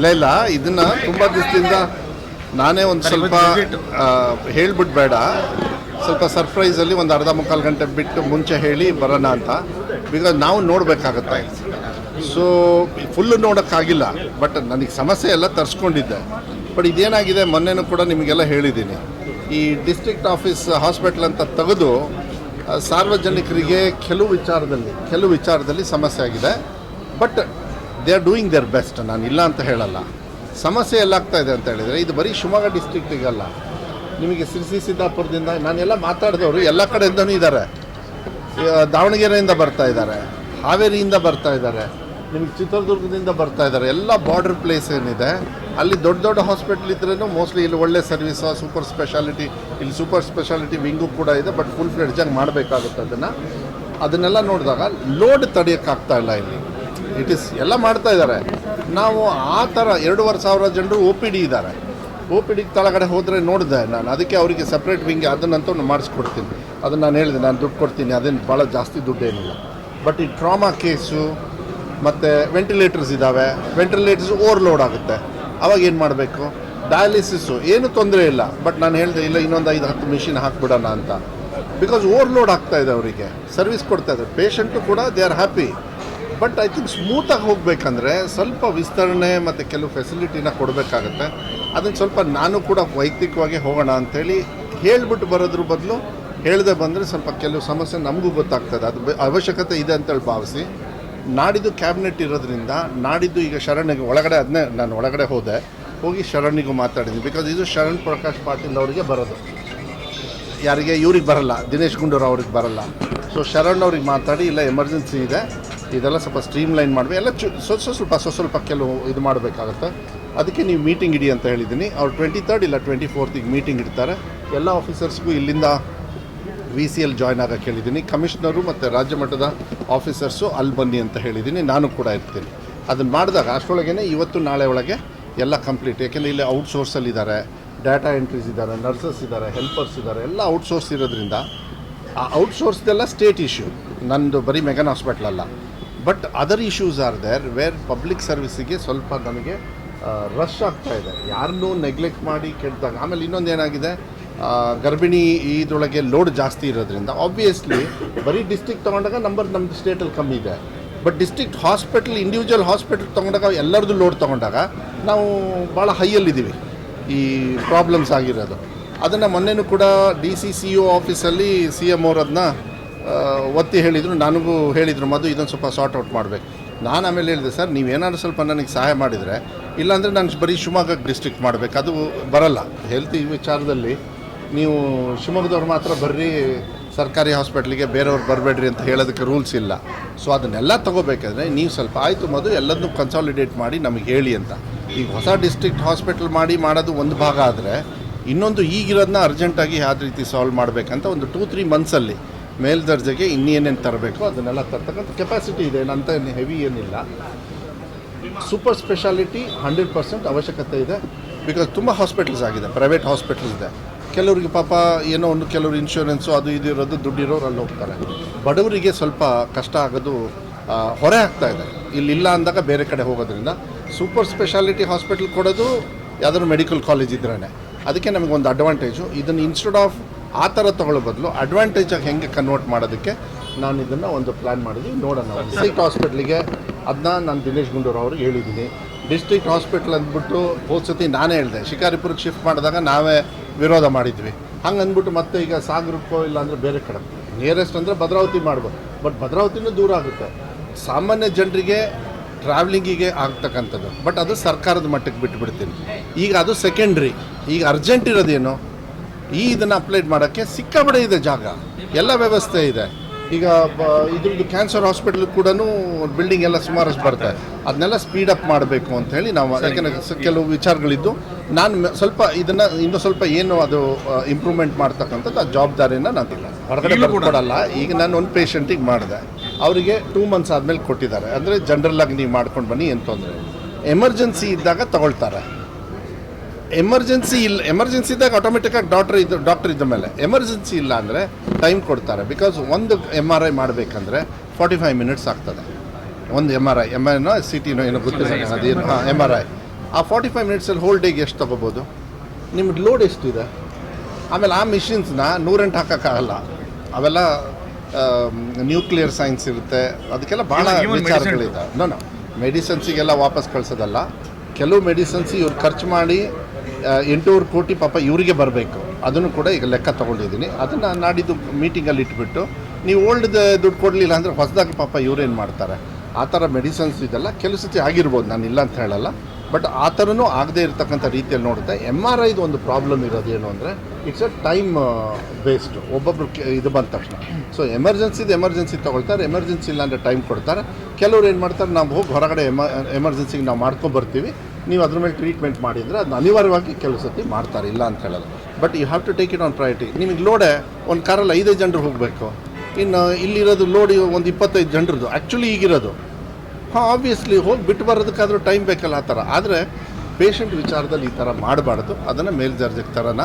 ಇಲ್ಲ ಇಲ್ಲ ಇದನ್ನ ತುಂಬ ದಿವಸದಿಂದ ನಾನೇ ಒಂದು ಸ್ವಲ್ಪ ಹೇಳ್ಬಿಟ್ಟು ಬೇಡ. ಸ್ವಲ್ಪ ಸರ್ಪ್ರೈಸಲ್ಲಿ ಒಂದು ಅರ್ಧ ಮುಕ್ಕಾಲು ಗಂಟೆ ಬಿಟ್ಟು ಮುಂಚೆ ಹೇಳಿ ಬರೋಣ ಅಂತ. ಬಿಕಾಸ್ ನಾವು ನೋಡಬೇಕಾಗತ್ತೆ. ಸೊ ಫುಲ್ಲು ನೋಡೋಕ್ಕಾಗಿಲ್ಲ. ಬಟ್ ನನಗೆ ಸಮಸ್ಯೆ ಎಲ್ಲ ತರಿಸ್ಕೊಂಡಿದ್ದೆ. ಬಟ್ ಇದೇನಾಗಿದೆ ಮೊನ್ನೆನೂ ಕೂಡ ನಿಮಗೆಲ್ಲ ಹೇಳಿದ್ದೀನಿ ಈ ಡಿಸ್ಟ್ರಿಕ್ಟ್ ಆಫೀಸ್ ಹಾಸ್ಪಿಟ್ಲ್ ಅಂತ ತೆಗೆದು ಸಾರ್ವಜನಿಕರಿಗೆ ಕೆಲವು ವಿಚಾರದಲ್ಲಿ ಕೆಲವು ವಿಚಾರದಲ್ಲಿ ಸಮಸ್ಯೆ ಆಗಿದೆ. But they are doing their best ನಾನು ಇಲ್ಲ ಅಂತ ಹೇಳಲ್ಲ. ಸಮಸ್ಯೆ ಎಲ್ಲಾಗ್ತಾ ಇದೆ ಅಂತ ಹೇಳಿದರೆ, ಇದು ಬರೀ ಶಿವಮೊಗ್ಗ ಡಿಸ್ಟ್ರಿಕ್ಟಿಗಲ್ಲ ನಿಮಗೆ ಸಿರಿಸಿ ಸಿದ್ದಾಪುರದಿಂದ ನಾನೆಲ್ಲ ಮಾತಾಡಿದವರು ಎಲ್ಲ ಕಡೆಯಿಂದನೂ ಇದ್ದಾರೆ. ದಾವಣಗೆರೆಯಿಂದ ಬರ್ತಾ ಇದ್ದಾರೆ, ಹಾವೇರಿಯಿಂದ ಬರ್ತಾ ಇದ್ದಾರೆ, ನಿಮಗೆ ಚಿತ್ರದುರ್ಗದಿಂದ ಬರ್ತಾ ಇದ್ದಾರೆ, ಎಲ್ಲ ಬಾರ್ಡರ್ ಪ್ಲೇಸ್ ಏನಿದೆ, ಅಲ್ಲಿ ದೊಡ್ಡ ದೊಡ್ಡ ಹಾಸ್ಪಿಟ್ಲ್ ಇದ್ರೂ ಮೋಸ್ಟ್ಲಿ ಇಲ್ಲಿ ಒಳ್ಳೆ ಸರ್ವಿಸ್ ಸೂಪರ್ ಸ್ಪೆಷಾಲಿಟಿ ಇಲ್ಲಿ ಸೂಪರ್ ಸ್ಪೆಷಾಲಿಟಿ ವಿಂಗು ಕೂಡ ಇದೆ ಬಟ್ ಫುಲ್ ಫ್ಲೆಡ್ಜಾಗಿ ಮಾಡಬೇಕಾಗುತ್ತೆ ಅದನ್ನು. ಅದನ್ನೆಲ್ಲ ನೋಡಿದಾಗ ಲೋಡ್ ತಡೆಯೋಕ್ಕಾಗ್ತಾ ಇಲ್ಲ ಇಲ್ಲಿ. ಇಟ್ ಇಸ್ ಎಲ್ಲ ಮಾಡ್ತಾ ಇದ್ದಾರೆ. ನಾವು ಆ ಥರ ಎರಡೂವರೆ ಸಾವಿರ ಜನರು ಒ ಪಿ ಡಿ ಇದ್ದಾರೆ. ಒ ಪಿ ಡಿ ತಳಗಡೆ ಹೋದರೆ ನೋಡಿದೆ ನಾನು. ಅದಕ್ಕೆ ಅವರಿಗೆ ಸಪ್ರೇಟ್ ವಿಂಗ್ ಅದನ್ನಂತೂ ನಾನು ಮಾಡಿಸ್ಕೊಡ್ತೀನಿ. ಅದನ್ನು ನಾನು ಹೇಳಿದೆ, ನಾನು ದುಡ್ಡು ಕೊಡ್ತೀನಿ. ಅದೇನು ಭಾಳ ಜಾಸ್ತಿ ದುಡ್ಡು ಏನಿಲ್ಲ. ಬಟ್ ಈ ಟ್ರಾಮಾ ಕೇಸು ಮತ್ತು ವೆಂಟಿಲೇಟರ್ಸ್ ಇದ್ದಾವೆ ವೆಂಟಿಲೇಟರ್ಸ್ ಓವರ್ಲೋಡ್ ಆಗುತ್ತೆ. ಅವಾಗ ಏನು ಮಾಡಬೇಕು? ಡಯಾಲಿಸಿಸು ಏನು ತೊಂದರೆ ಇಲ್ಲ. ಬಟ್ ನಾನು ಹೇಳಿದೆ, ಇಲ್ಲ, ಇನ್ನೊಂದು ಐದು, ಹತ್ತು ಮಿಷಿನ್ ಹಾಕ್ಬಿಡೋಣ ಅಂತ. ಬಿಕಾಸ್ ಓವರ್ಲೋಡ್ ಆಗ್ತಾ ಇದೆ ಅವರಿಗೆ. ಸರ್ವಿಸ್ ಕೊಡ್ತಾ ಇದ್ದಾರೆ. ಪೇಷಂಟು ಕೂಡ they are happy but I think ಸ್ಮೂತಾಗಿ ಹೋಗಬೇಕಂದ್ರೆ ಸ್ವಲ್ಪ ವಿಸ್ತರಣೆ ಮತ್ತು ಕೆಲವು ಫೆಸಿಲಿಟಿನ ಕೊಡಬೇಕಾಗತ್ತೆ. ಅದನ್ನು ಸ್ವಲ್ಪ ನಾನು ಕೂಡ ವೈಯಕ್ತಿಕವಾಗಿ ಹೋಗೋಣ ಅಂಥೇಳಿ ಹೇಳ್ಬಿಟ್ಟು ಬರೋದ್ರ ಬದಲು ಹೇಳದೆ ಬಂದರೆ ಸ್ವಲ್ಪ ಕೆಲವು ಸಮಸ್ಯೆ ನಮಗೂ ಗೊತ್ತಾಗ್ತದೆ. ಅದು ಅವಶ್ಯಕತೆ ಇದೆ ಅಂತೇಳಿ ಭಾವಿಸಿ ನಾಡಿದ್ದು ಕ್ಯಾಬಿನೆಟ್ ಇರೋದ್ರಿಂದ ನಾಡಿದ್ದು ಈಗ ಶರಣಿಗೆ ಒಳಗಡೆ ಅದನ್ನೇ ನಾನು ಒಳಗಡೆ ಹೋದೆ. ಹೋಗಿ ಶರಣಿಗೂ ಮಾತಾಡಿದ್ದೀನಿ ಬಿಕಾಸ್ ಇದು ಶರಣ್ ಪ್ರಕಾಶ್ ಪಾಟೀಲ್ ಅವರಿಗೆ ಬರೋದು. ಯಾರಿಗೆ? ಇವ್ರಿಗೆ ಬರಲ್ಲ. ದಿನೇಶ್ ಗುಂಡೂರು ಅವ್ರಿಗೆ ಬರಲ್ಲ. ಸೊ ಶರಣ್ ಅವ್ರಿಗೆ ಮಾತಾಡಿ, ಇಲ್ಲ ಎಮರ್ಜೆನ್ಸಿ ಇದೆ. ಇದೆಲ್ಲ ಸ್ವಲ್ಪ ಸ್ಟ್ರೀಮ್ ಲೈನ್ ಮಾಡಬೇಕು. ಎಲ್ಲ ಸ್ವಲ್ಪ ಸ್ವಲ್ಪ ಸ್ವಲ್ಪ ಕೆಲವು ಇದು ಮಾಡಬೇಕಾಗುತ್ತೆ. ಅದಕ್ಕೆ ನೀವು ಮೀಟಿಂಗ್ ಇಡಿ ಅಂತ ಹೇಳಿದ್ದೀನಿ. ಅವ್ರು ಟ್ವೆಂಟಿ ತರ್ಡ್ ಇಲ್ಲ ಟ್ವೆಂಟಿ ಫೋರ್ತಿಗೆ ಮೀಟಿಂಗ್ ಇಡ್ತಾರೆ. ಎಲ್ಲ ಆಫೀಸರ್ಸ್ಗೂ ಇಲ್ಲಿಂದ ವಿ ಸಿ ಎಲ್ ಜಾಯ್ನ್ ಆಗಕ್ಕೆ ಹೇಳಿದ್ದೀನಿ. ಕಮಿಷನರು ಮತ್ತು ರಾಜ್ಯ ಮಟ್ಟದ ಆಫೀಸರ್ಸು ಅಲ್ಲಿ ಬನ್ನಿ ಅಂತ ಹೇಳಿದ್ದೀನಿ. ನಾನು ಕೂಡ ಇರ್ತೀನಿ. ಅದನ್ನು ಮಾಡಿದಾಗ ಅಷ್ಟರೊಳಗೇ ಇವತ್ತು ನಾಳೆ ಒಳಗೆ ಎಲ್ಲ ಕಂಪ್ಲೀಟ್ ಯಾಕೆಂದರೆ ಇಲ್ಲಿ ಔಟ್ಸೋರ್ಸಲ್ಲಿದ್ದಾರೆ ಡಾಟಾ ಎಂಟ್ರೀಸ್ ಇದ್ದಾರೆ ನರ್ಸಸ್ ಇದ್ದಾರೆ ಹೆಲ್ಪರ್ಸ್ ಇದ್ದಾರೆ ಎಲ್ಲ ಔಟ್ಸೋರ್ಸ್ ಇರೋದ್ರಿಂದ ಆ ಔಟ್ಸೋರ್ಸ್ದೆಲ್ಲ ಸ್ಟೇಟ್ ಇಶ್ಯೂ ನಂದು ಬರೀ ಮೆಗನ್ ಹಾಸ್ಪಿಟ್ಲಲ್ಲ but other issues are there where public ಸರ್ವಿಸಿಗೆ ಸ್ವಲ್ಪ ನಮಗೆ ರಶ್ ಆಗ್ತಾ ಇದೆ. ಯಾರನ್ನೂ ನೆಗ್ಲೆಕ್ಟ್ ಮಾಡಿ ಕೆಟ್ಟದಾಗ ಆಮೇಲೆ ಇನ್ನೊಂದು ಏನಾಗಿದೆ? ಗರ್ಭಿಣಿ ಇದರೊಳಗೆ ಲೋಡ್ ಜಾಸ್ತಿ ಇರೋದ್ರಿಂದ ಆಬ್ವಿಯಸ್ಲಿ ಬರೀ ಡಿಸ್ಟಿಕ್ ತೊಗೊಂಡಾಗ ನಂಬರ್ ನಮ್ಮ ಸ್ಟೇಟಲ್ಲಿ ಕಮ್ಮಿ ಇದೆ. But district hospital individual hospital ತೊಗೊಂಡಾಗ ಎಲ್ಲರದ್ದು ಲೋಡ್ ತೊಗೊಂಡಾಗ ನಾವು ಭಾಳ ಹೈಯಲ್ಲಿದ್ದೀವಿ ಈ ಪ್ರಾಬ್ಲಮ್ಸ್ ಆಗಿರೋದು. ಅದನ್ನು ಮೊನ್ನೆನೂ ಕೂಡ ಡಿ ಸಿ ಸಿ ಒ ಆಫೀಸಲ್ಲಿ ಸಿ ಎಂ ಅವ್ರು ಅದನ್ನ ಒತ್ತಿ ಹೇಳಿದರು, ನನಗೂ ಹೇಳಿದರು ಮದು ಇದನ್ನು ಸ್ವಲ್ಪ ಸಾರ್ಟ್ ಔಟ್ ಮಾಡಬೇಕು. ನಾನು ಆಮೇಲೆ ಹೇಳಿದೆ, ಸರ್, ನೀವೇನಾದ್ರು ಸ್ವಲ್ಪ ನನಗೆ ಸಹಾಯ ಮಾಡಿದರೆ, ಇಲ್ಲಾಂದರೆ ನಾನು ಬರೀ ಶಿವಮೊಗ್ಗ ಡಿಸ್ಟ್ರಿಕ್ಟ್ ಮಾಡಬೇಕು, ಅದು ಬರಲ್ಲ. ಹೆಲ್ತ್ ವಿಚಾರದಲ್ಲಿ ನೀವು ಶಿವಮೊಗ್ಗದವ್ರು ಮಾತ್ರ ಬರ್ರಿ, ಸರ್ಕಾರಿ ಹಾಸ್ಪಿಟ್ಲಿಗೆ ಬೇರೆಯವ್ರು ಬರಬೇಡ್ರಿ ಅಂತ ಹೇಳೋದಕ್ಕೆ ರೂಲ್ಸ್ ಇಲ್ಲ. ಸೊ ಅದನ್ನೆಲ್ಲ ತೊಗೋಬೇಕಾದ್ರೆ ನೀವು ಸ್ವಲ್ಪ ಆಯಿತು ಮದು ಎಲ್ಲದನ್ನು ಕನ್ಸಾಲಿಡೇಟ್ ಮಾಡಿ ನಮಗೆ ಹೇಳಿ ಅಂತ. ಈಗ ಹೊಸ ಡಿಸ್ಟ್ರಿಕ್ಟ್ ಹಾಸ್ಪಿಟ್ಲ್ ಮಾಡಿ ಮಾಡೋದು ಒಂದು ಭಾಗ ಆದರೆ, ಇನ್ನೊಂದು ಈಗಿರೋದನ್ನ ಅರ್ಜೆಂಟಾಗಿ ಯಾವ ರೀತಿ ಸಾಲ್ವ್ ಮಾಡಬೇಕಂತ ಒಂದು ಟೂ ತ್ರೀ ಮಂತ್ಸಲ್ಲಿ ಮೇಲ್ದರ್ಜೆಗೆ ಇನ್ನೇನೇನು ತರಬೇಕು ಅದನ್ನೆಲ್ಲ ತರ್ತಕ್ಕಂಥ ಕೆಪಾಸಿಟಿ ಇದೆ ಏನಂತ ಹೆವಿ ಏನಿಲ್ಲ. ಸೂಪರ್ ಸ್ಪೆಷಾಲಿಟಿ ಹಂಡ್ರೆಡ್ ಪರ್ಸೆಂಟ್ ಅವಶ್ಯಕತೆ ಇದೆ. ಬಿಕಾಸ್ ತುಂಬ ಹಾಸ್ಪಿಟಲ್ಸ್ ಆಗಿದೆ ಪ್ರೈವೇಟ್ ಹಾಸ್ಪಿಟಲ್ಸ್ ಇದೆ. ಕೆಲವರಿಗೆ ಪಾಪ ಏನೋ ಒಂದು ಕೆಲವರು ಇನ್ಶೂರೆನ್ಸು ಅದು ಇದು ಇರೋದು ದುಡ್ಡಿರೋರು ಅಲ್ಲಿ ಹೋಗ್ತಾರೆ. ಬಡವರಿಗೆ ಸ್ವಲ್ಪ ಕಷ್ಟ ಆಗೋದು ಹೊರೆ ಆಗ್ತಾ ಇದೆ. ಇಲ್ಲಿಲ್ಲ ಅಂದಾಗ ಬೇರೆ ಕಡೆ ಹೋಗೋದ್ರಿಂದ. ಸೂಪರ್ ಸ್ಪೆಷಾಲಿಟಿ ಹಾಸ್ಪಿಟಲ್ ಕೊಡೋದು ಯಾವ್ದಾದ್ರು ಮೆಡಿಕಲ್ ಕಾಲೇಜ್ ಇದ್ರೇ ಅದಕ್ಕೆ ನಮಗೆ ಒಂದು ಅಡ್ವಾಂಟೇಜು ಇದನ್ನು ಇನ್ಸ್ಟೆಡ್ ಆಫ್ ಆ ಥರ ತೊಗೊಳ್ಳೋ ಬದಲು ಅಡ್ವಾಂಟೇಜಾಗಿ ಹೆಂಗೆ ಕನ್ವರ್ಟ್ ಮಾಡೋದಕ್ಕೆ ನಾನು ಇದನ್ನು ಒಂದು ಪ್ಲ್ಯಾನ್ ಮಾಡಿದ್ವಿ ನೋಡೋಣ ಡಿಸ್ಟ್ರಿಕ್ಟ್ ಹಾಸ್ಪಿಟ್ಲಿಗೆ ಅದನ್ನ ನಾನು ದಿನೇಶ್ ಗುಂಡೂರು ಅವರು ಹೇಳಿದ್ದೀನಿ. ಡಿಸ್ಟಿಕ್ ಹಾಸ್ಪಿಟ್ಲ್ ಅಂದ್ಬಿಟ್ಟು ಹೋದ ಸತಿ ನಾನೇ ಹೇಳಿದೆ. ಶಿಕಾರಿಪುರಕ್ಕೆ ಶಿಫ್ಟ್ ಮಾಡಿದಾಗ ನಾವೇ ವಿರೋಧ ಮಾಡಿದ್ವಿ. ಹಂಗೆ ಅಂದ್ಬಿಟ್ಟು ಮತ್ತೆ ಈಗ ಸಾಗರಕ್ಕೋ ಇಲ್ಲ ಅಂದರೆ ಬೇರೆ ಕಡೆ. ನಿಯರೆಸ್ಟ್ ಅಂದರೆ ಭದ್ರಾವತಿ ಮಾಡ್ಬೋದು. ಬಟ್ ಭದ್ರಾವತಿನೂ ದೂರ ಆಗುತ್ತೆ. ಸಾಮಾನ್ಯ ಜನರಿಗೆ ಟ್ರಾವೆಲಿಂಗಿಗೆ ಆಗ್ತಕ್ಕಂಥದ್ದು. ಬಟ್ ಅದು ಸರ್ಕಾರದ ಮಟ್ಟಕ್ಕೆ ಬಿಟ್ಬಿಡ್ತೀನಿ. ಈಗ ಅದು ಸೆಕೆಂಡ್ರಿ ಈಗ ಅರ್ಜೆಂಟ್ ಇರೋದೇನು? ಈ ಇದನ್ನು ಅಪ್ಲೈಡ್ ಮಾಡೋಕ್ಕೆ ಸಿಕ್ಕಾಬಡೆ ಇದೆ ಜಾಗ. ಎಲ್ಲ ವ್ಯವಸ್ಥೆ ಇದೆ. ಈಗ ಬ- ಇದ್ರದ್ದು ಕ್ಯಾನ್ಸರ್ ಹಾಸ್ಪಿಟಲ್ ಕೂಡ ಬಿಲ್ಡಿಂಗ್ ಎಲ್ಲ ಸುಮಾರಷ್ಟು ಬರುತ್ತೆ ಅದನ್ನೆಲ್ಲ ಸ್ಪೀಡ್ ಅಪ್ ಮಾಡಬೇಕು ಅಂತ ಹೇಳಿ ನಾವು ಯಾಕೆಂದರೆ ಕೆಲವು ವಿಚಾರಗಳಿದ್ದು ನಾನು ಸ್ವಲ್ಪ ಇದನ್ನು ಇನ್ನೂ ಸ್ವಲ್ಪ ಏನು ಅದು ಇಂಪ್ರೂವ್ಮೆಂಟ್ ಮಾಡ್ತಕ್ಕಂಥದ್ದು ಆ ಜವಾಬ್ದಾರಿನ ನಾನು ಹೊರಗಡೆ ಕೊಡಲ್ಲ. ಈಗ ನಾನು ಒಂದು ಪೇಷಂಟಿಗೆ ಮಾಡಿದೆ. ಅವರಿಗೆ ಟೂ ಮಂತ್ಸ್ ಆದಮೇಲೆ ಕೊಟ್ಟಿದ್ದಾರೆ. ಅಂದರೆ ಜನರಲ್ ಆಗಿ ನೀವು ಮಾಡ್ಕೊಂಡು ಬನ್ನಿ ಏನು ತೊಂದರೆ ಎಮರ್ಜೆನ್ಸಿ ಇದ್ದಾಗ ತಗೊಳ್ತಾರೆ. ಎಮರ್ಜೆನ್ಸಿ ಇಲ್ಲ ಎಮರ್ಜೆನ್ಸಿ ಇದ್ದಾಗ ಆಟೋಮೆಟಿಕ್ಕಾಗಿ ಡಾಕ್ಟರ್ ಇದ್ದ ಡಾಕ್ಟರ್ ಇದ್ದ ಮೇಲೆ. ಎಮರ್ಜೆನ್ಸಿ ಇಲ್ಲ ಅಂದರೆ ಟೈಮ್ ಕೊಡ್ತಾರೆ. ಬಿಕಾಸ್ ಒಂದು ಎಂ ಆರ್ ಐ ಮಾಡಬೇಕಂದ್ರೆ ಫಾರ್ಟಿ ಫೈವ್ ಮಿನಿಟ್ಸ್ ಆಗ್ತದೆ. ಒಂದು ಎಂ ಆರ್ ಐ ಎಂ ಐನೋ ಸಿ ಟಿನೋ ಏನೋ ಗೊತ್ತಿಲ್ಲ ಅದೇನು ಹಾಂ ಎಂ ಆರ್ ಐ ಆ ಫಾರ್ಟಿ ಫೈವ್ ಮಿನಿಟ್ಸಲ್ಲಿ ಹೋಲ್ ಡೇಗೆ ಎಷ್ಟು ತೊಗೋಬೋದು? ನಿಮ್ಗೆ ಲೋಡ್ ಎಷ್ಟಿದೆ ಆಮೇಲೆ ಆ ಮಿಷಿನ್ಸ್ನ ನೂರೆಂಟು ಹಾಕೋಕ್ಕಾಗಲ್ಲ. ಅವೆಲ್ಲ ನ್ಯೂಕ್ಲಿಯರ್ ಸೈನ್ಸ್ ಇರುತ್ತೆ. ಅದಕ್ಕೆಲ್ಲ ಭಾಳ Even- even ವಿಚಾರಗಳಿದೆ ನೋ ನೋ ಮೆಡಿಸನ್ಸಿಗೆಲ್ಲ ವಾಪಸ್ ಕಳಿಸೋದಲ್ಲ. ಕೆಲವು ಮೆಡಿಸನ್ಸ್ ಇವ್ರು ಖರ್ಚು ಮಾಡಿ ಆ, ಎಂಟೂವರೆ ಕೋಟಿ ಪಾಪ ಇವರಿಗೆ ಬರಬೇಕು. ಅದನ್ನು ಕೂಡ ಈಗ ಲೆಕ್ಕ ತೊಗೊಂಡಿದ್ದೀನಿ. ಅದನ್ನು ನಾಡಿದ್ದು ಮೀಟಿಂಗಲ್ಲಿ ಇಟ್ಬಿಟ್ಟು ನೀವು ಓಲ್ಡ್ ದುಡ್ಡು ಕೊಡಲಿಲ್ಲ ಅಂದರೆ ಹೊಸದಾಗಿ ಪಾಪ ಇವರೇನು ಮಾಡ್ತಾರೆ? ಆ ಥರ ಮೆಡಿಸನ್ಸ್ ಇದೆಲ್ಲ ಕೆಲವು ಆಗಿರ್ಬೋದು ನಾನು ಇಲ್ಲ ಅಂತ ಹೇಳಲ್ಲ. ಬಟ್ ಆ ಥರನೂ ಆಗದೇ ಇರತಕ್ಕಂಥ ರೀತಿಯಲ್ಲಿ ನೋಡುತ್ತೆ ಎಂ ಆರ್ ಐದು ಒಂದು ಪ್ರಾಬ್ಲಮ್ ಇರೋದೇನು ಅಂದರೆ ಇಟ್ಸ್ ಅ ಟೈಮ್ ಬೇಸ್ಡ್ ಒಬ್ಬೊಬ್ರು ಇದು ಬಂದ ತಕ್ಷಣ. ಸೊ ಎಮರ್ಜೆನ್ಸಿದು ಎಮರ್ಜೆನ್ಸಿ ತೊಗೊಳ್ತಾರೆ. ಎಮರ್ಜೆನ್ಸಿ ಇಲ್ಲ ಅಂದರೆ ಟೈಮ್ ಕೊಡ್ತಾರೆ. ಕೆಲವ್ರು ಏನು ಮಾಡ್ತಾರೆ ನಾವು ಹೋಗಿ ಹೊರಗಡೆ ಎಮ ಎಮರ್ಜೆನ್ಸಿಗೆ ನಾವು ಮಾಡ್ಕೊಬರ್ತೀವಿ. ನೀವು ಅದ್ರ ಮೇಲೆ ಟ್ರೀಟ್ಮೆಂಟ್ ಮಾಡಿದರೆ ಅದನ್ನ ಅನಿವಾರ್ಯವಾಗಿ ಕೆಲವು ಸತಿ ಮಾಡ್ತಾರೆ, ಇಲ್ಲ ಅಂತ ಹೇಳೋದು. But you have to take it on priority ನಿಮಗೆ ಲೋಡೆ ಒಂದು ಕಾರಲ್ಲಿ ಐದೈದು ಜನರು ಹೋಗಬೇಕು. ಇನ್ನು ಇಲ್ಲಿರೋದು ಲೋಡ್ ಒಂದು ಇಪ್ಪತ್ತೈದು ಜನರದ್ದು ಆ್ಯಕ್ಚುಲಿ ಈಗಿರೋದು. ಹಾಂ ಆಬ್ವಿಯಸ್ಲಿ ಹೋಗಿ ಬಿಟ್ಟು ಬರೋದಕ್ಕಾದರೂ ಟೈಮ್ ಬೇಕಲ್ಲ ಆ ಥರ. ಆದರೆ ಪೇಷಂಟ್ ವಿಚಾರದಲ್ಲಿ ಈ ಥರ ಮಾಡಬಾರ್ದು. ಅದನ್ನು ಮೇಲ್ದರ್ಜೆಗೆ ಥರನ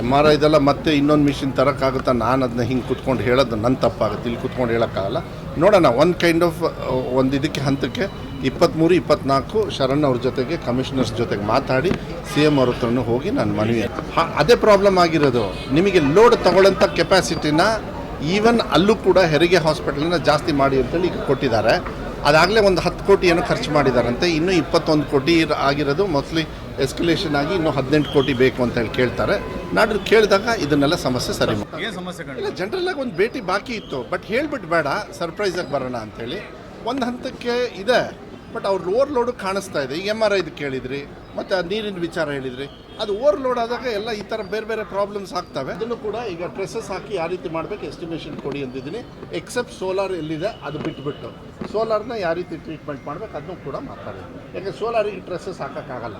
ಎಂ ಆರ್ ಐದೆಲ್ಲ ಮತ್ತೆ ಇನ್ನೊಂದು ಮಿಷಿನ್ ತರೋಕ್ಕಾಗುತ್ತಾ? ನಾನು ಅದನ್ನ ಹಿಂಗೆ ಕುತ್ಕೊಂಡು ಹೇಳೋದು ನನ್ನ ತಪ್ಪಾಗುತ್ತೆ. ಇಲ್ಲಿ ಕುತ್ಕೊಂಡು ಹೇಳೋಕ್ಕಾಗಲ್ಲ. ನೋಡೋಣ, ಒಂದು ಕೈಂಡ್ ಆಫ್ ಒಂದು ಇದಕ್ಕೆ, ಹಂತಕ್ಕೆ ಇಪ್ಪತ್ತ್ಮೂರು ಇಪ್ಪತ್ನಾಲ್ಕು ಶರಣ್ ಅವ್ರ ಜೊತೆಗೆ ಕಮಿಷನರ್ಸ್ ಜೊತೆಗೆ ಮಾತಾಡಿ ಸಿ ಎಂ ಅವ್ರ ಹತ್ರನೂ ಹೋಗಿ ನಾನು ಮನವಿ ಹಾ, ಅದೇ ಪ್ರಾಬ್ಲಮ್ ಆಗಿರೋದು. ನಿಮಗೆ ಲೋಡ್ ತಗೊಳ್ಳೋಂಥ ಕೆಪಾಸಿಟಿನ ಈವನ್ ಅಲ್ಲೂ ಕೂಡ ಹೆರಿಗೆ ಹಾಸ್ಪಿಟಲ್ನ ಜಾಸ್ತಿ ಮಾಡಿ ಅಂತೇಳಿ ಈಗ ಕೊಟ್ಟಿದ್ದಾರೆ. ಅದಾಗಲೇ ಒಂದು ಹತ್ತು ಕೋಟಿ ಏನೋ ಖರ್ಚು ಮಾಡಿದಾರಂತೆ. ಇನ್ನೂ ಇಪ್ಪತ್ತೊಂದು ಕೋಟಿ ಇರ್- ಆಗಿರೋದು. ಮೋಸ್ಟ್ಲಿ ಎಸ್ಕಲೇಷನ್ ಆಗಿ ಇನ್ನೂ ಹದಿನೆಂಟು ಕೋಟಿ ಬೇಕು ಅಂತ ಹೇಳಿ ಕೇಳ್ತಾರೆ. ನಾಡ್ರು ಕೇಳಿದಾಗ ಇದನ್ನೆಲ್ಲ ಸಮಸ್ಯೆ ಸರಿ ಇಲ್ಲ ಜನರಲ್ ಆಗಿ ಒಂದು ಭೇಟಿ ಬಾಕಿ ಇತ್ತು. ಬಟ್ ಹೇಳ್ಬಿಟ್ಟು ಬೇಡ ಸರ್ಪ್ರೈಸಾಗಿ ಬರೋಣ ಅಂತೇಳಿ ಒಂದು ಹಂತಕ್ಕೆ ಇದೆ. ಬಟ್ ಅವ್ರ ಓವರ್ಲೋಡು ಕಾಣಿಸ್ತಾ ಇದೆ. ಎಂ ಆರ್ ಐದು ಕೇಳಿದ್ರಿ, ಮತ್ತು ಆ ನೀರಿನ ವಿಚಾರ ಹೇಳಿದ್ರಿ. ಅದು ಓವರ್ಲೋಡ್ ಆದಾಗ ಎಲ್ಲ ಈ ಥರ ಬೇರೆ ಬೇರೆ ಪ್ರಾಬ್ಲಮ್ಸ್ ಆಗ್ತವೆ. ಅದನ್ನು ಕೂಡ ಈಗ ಡ್ರೆಸ್ಸಸ್ ಹಾಕಿ ಯಾವ ರೀತಿ ಮಾಡಬೇಕು ಎಸ್ಟಿಮೇಷನ್ ಕೊಡಿ ಅಂದಿದ್ದೀನಿ. ಎಕ್ಸೆಪ್ಟ್ ಸೋಲಾರ್ ಎಲ್ಲಿದೆ, ಅದು ಬಿಟ್ಬಿಟ್ಟು. ಸೋಲಾರ್ನ ಯಾವ ರೀತಿ ಟ್ರೀಟ್ಮೆಂಟ್ ಮಾಡ್ಬೇಕು, ಅದನ್ನು ಕೂಡ ಮಾತಾಡಿದ್ದೀನಿ ಯಾಕೆ ಸೋಲಾರಿಗೆ ಟ್ರೆಸ್ಸಸ್ ಹಾಕೋಕ್ಕಾಗಲ್ಲ.